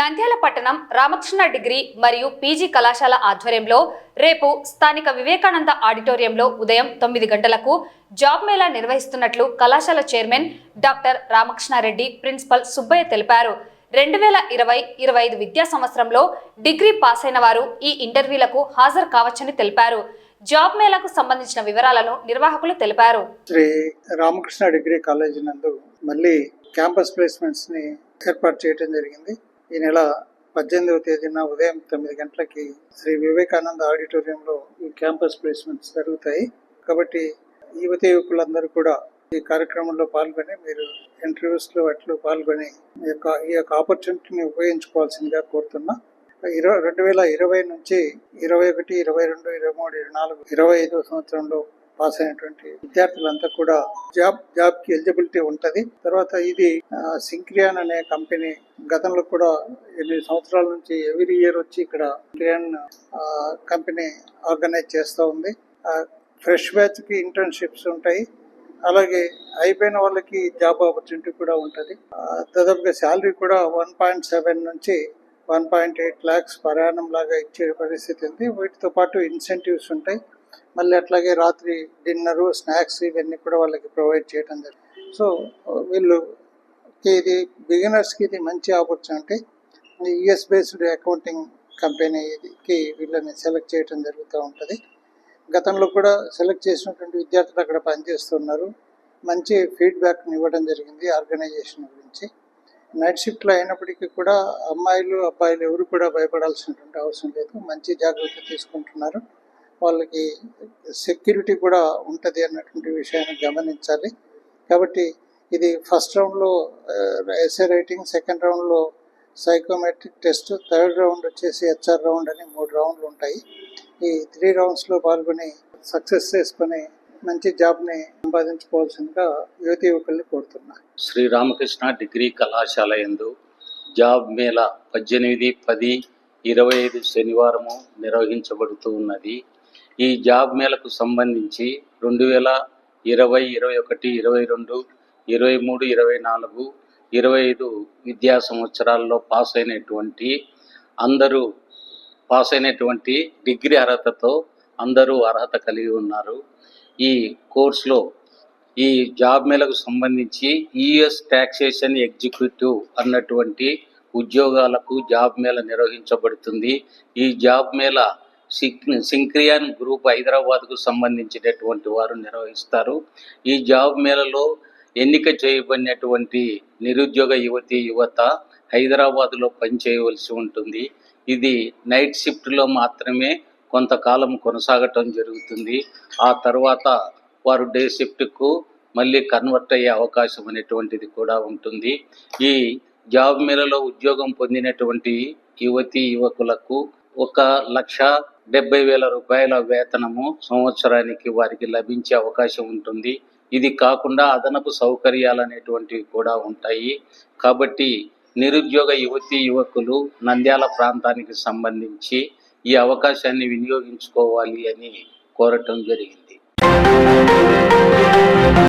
నంద్యాల పట్టణం రామకృష్ణ డిగ్రీ మరియు పీజీ కళాశాల ఆధ్వర్యంలో రేపు స్థానిక వివేకానంద ఆడిటోరియంలో ఉదయం తొమ్మిది గంటలకు జాబ్ మేళా నిర్వహిస్తున్నట్లు కళాశాల chairman doctor Ramakrishna Reddy principal Subbaiah తెలిపారు. రెండు వేల ఇరవై ఇరవై ఐదు విద్యా సంవత్సరంలో డిగ్రీ పాస్ అయిన వారు ఈ ఇంటర్వ్యూలకు హాజరు కావచ్చని తెలిపారు. జాబ్ మేళాకు సంబంధించిన వివరాలను నిర్వాహకులు తెలిపారు. శ్రీ రామకృష్ణ డిగ్రీ కాలేజీ నందు మళ్ళీ క్యాంపస్ ప్లేస్మెంట్స్ని ఏర్పాటు చేయడం జరిగింది. ఈ నెల పద్దెనిమిదవ తేదీన ఉదయం తొమ్మిది గంటలకి శ్రీ వివేకానంద ఆడిటోరియంలో ఈ క్యాంపస్ ప్లేస్మెంట్స్ జరుగుతాయి. కాబట్టి యువత యువకులందరూ కూడా ఈ కార్యక్రమంలో పాల్గొని మీరు ఇంటర్వ్యూస్లో వాటిలో పాల్గొని ఈ యొక్క ఈ యొక్క ఆపర్చునిటీని ఉపయోగించుకోవాల్సిందిగా కోరుతున్నా. ఇరవై రెండు వేల ఇరవై నుంచి ఇరవై ఒకటి ఇరవై రెండు ఇరవై మూడు ఇరవై నాలుగు ఇరవై ఐదో సంవత్సరంలో పాస్ అయినటువంటి విద్యార్థులంతా కూడా జాబ్ జాబ్కి ఎలిజిబిలిటీ ఉంటది. తర్వాత ఇది సింక్రియాన్ అనే కంపెనీ గతంలో కూడా ఎనిమిది సంవత్సరాల నుంచి ఎవ్రీ ఇయర్ వచ్చి ఇక్కడ సింక్రియాన్ కంపెనీ ఆర్గనైజ్ చేస్తూ ఉంది. ఫ్రెష్ బ్యాచ్కి ఇంటర్న్షిప్స్ ఉంటాయి. అలాగే అయిపోయిన వాళ్ళకి జాబ్ ఆపర్చునిటీ కూడా ఉంటుంది. దాదాపుగా శాలరీ కూడా వన్ పాయింట్ సెవెన్ నుంచి వన్ పాయింట్ ఎయిట్ ల్యాక్స్ ప్రయాణం లాగా ఇచ్చే పరిస్థితి ఉంది. వీటితో పాటు ఇన్సెంటివ్స్ ఉంటాయి. మళ్ళీ అట్లాగే రాత్రి డిన్నరు స్నాక్స్ ఇవన్నీ కూడా వాళ్ళకి ప్రొవైడ్ చేయడం జరిగింది. సో వీళ్ళు ఇది బిగినర్స్కి ఇది మంచి ఆపర్చునిటీ. యుఎస్ బేస్డ్ అకౌంటింగ్ కంపెనీకి వీళ్ళని సెలెక్ట్ చేయడం జరుగుతూ ఉంటుంది. గతంలో కూడా సెలెక్ట్ చేసినటువంటి విద్యార్థులు అక్కడ పనిచేస్తున్నారు. మంచి ఫీడ్బ్యాక్ని ఇవ్వడం జరిగింది ఆర్గనైజేషన్ గురించి. నైట్ షిఫ్ట్లో అయినప్పటికీ కూడా అమ్మాయిలు అబ్బాయిలు ఎవరు కూడా భయపడాల్సినటువంటి అవసరం లేదు. మంచి జాగ్రత్త తీసుకుంటున్నారు. వాళ్ళకి సెక్యూరిటీ కూడా ఉంటుంది అన్నటువంటి విషయాన్ని గమనించాలి. కాబట్టి ఇది ఫస్ట్ రౌండ్లో ఎస్ఏ రైటింగ్ సెకండ్ రౌండ్లో సైకోమెట్రిక్ టెస్ట్ థర్డ్ రౌండ్ వచ్చేసి హెచ్ఆర్ రౌండ్ అని మూడు రౌండ్లు ఉంటాయి. ఈ త్రీ రౌండ్స్లో పాల్గొని సక్సెస్ చేసుకొని మంచి జాబ్ని సంపాదించుకోవాల్సిందిగా యువతి యువకుల్ని కోరుతున్నా. శ్రీ రామకృష్ణ డిగ్రీ కళాశాల యందు జాబ్ మేళ పద్దెనిమిది పది ఇరవై ఐదు శనివారము నిర్వహించబడుతూ ఉన్నది. ఈ జాబ్ మేళకు సంబంధించి రెండు వేల ఇరవై ఇరవై ఒకటి ఇరవై రెండు ఇరవై మూడు ఇరవై నాలుగు ఇరవై ఐదు విద్యా సంవత్సరాల్లో పాస్ అయినటువంటి అందరూ పాస్ అయినటువంటి డిగ్రీ అర్హతతో అందరూ అర్హత కలిగి ఉన్నారు. ఈ కోర్సులో ఈ జాబ్ మేళకు సంబంధించి యుఎస్ ట్యాక్సేషన్ ఎగ్జిక్యూటివ్ అన్నటువంటి ఉద్యోగాలకు జాబ్ మేళ నిర్వహించబడుతుంది. ఈ జాబ్ మేళ సింక్రియాన్ గ్రూప్ హైదరాబాద్కు సంబంధించినటువంటి వారు నిర్వహిస్తారు. ఈ జాబ్ మేళలో ఎన్నిక చేయబడినటువంటి నిరుద్యోగ యువతి యువత హైదరాబాద్లో పనిచేయవలసి ఉంటుంది. ఇది నైట్ షిఫ్ట్లో మాత్రమే కొంతకాలం కొనసాగటం జరుగుతుంది. ఆ తర్వాత వారు డే షిఫ్ట్కు మళ్ళీ కన్వర్ట్ అయ్యే అవకాశం అనేటువంటిది కూడా ఉంటుంది. ఈ జాబ్ మేళలో ఉద్యోగం పొందినటువంటి యువతి యువకులకు ఒక లక్ష డెబ్బై వేల రూపాయల వేతనము సంవత్సరానికి వారికి లభించే అవకాశం ఉంటుంది. ఇది కాకుండా అదనపు సౌకర్యాలు అనేటువంటివి కూడా ఉంటాయి. కాబట్టి నిరుద్యోగ యువతి యువకులు నంద్యాల ప్రాంతానికి సంబంధించి ఈ అవకాశాన్ని వినియోగించుకోవాలి అని కోరటం జరిగింది.